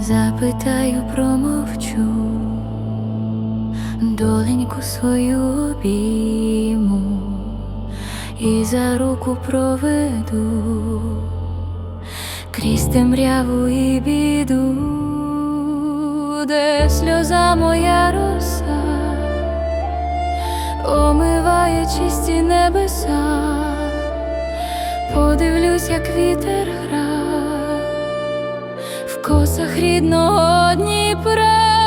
запитаю, промовчу, доленьку свою обійму і за руку проведу крізь темряву і біду, де сльоза моя роса омиває чисті небеса, подивлюсь, як вітер гра косах рідного Дніпра,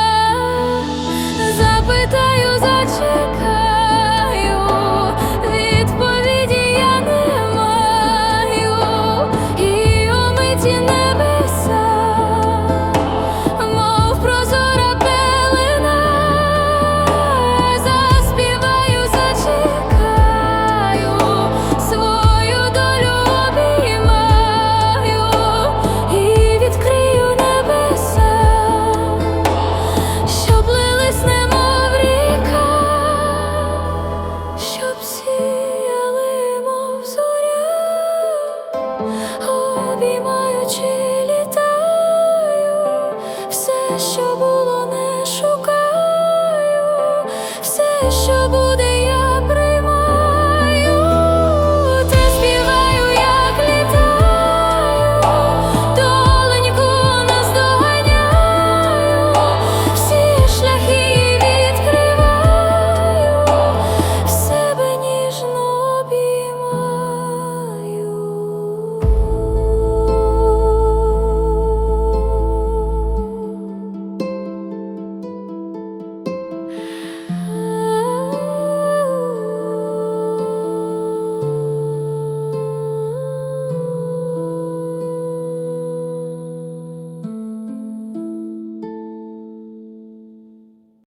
обіймаючи, літаю, все, що було, не шукаю, все, що.